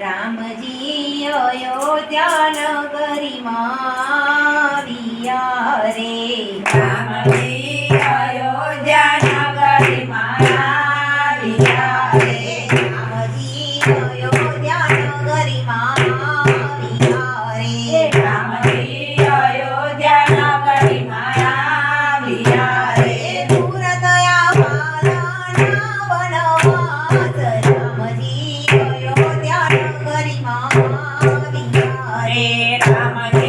રામજી અયોધ્યા નગરીમાં રે. રામજી રે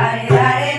રે તારે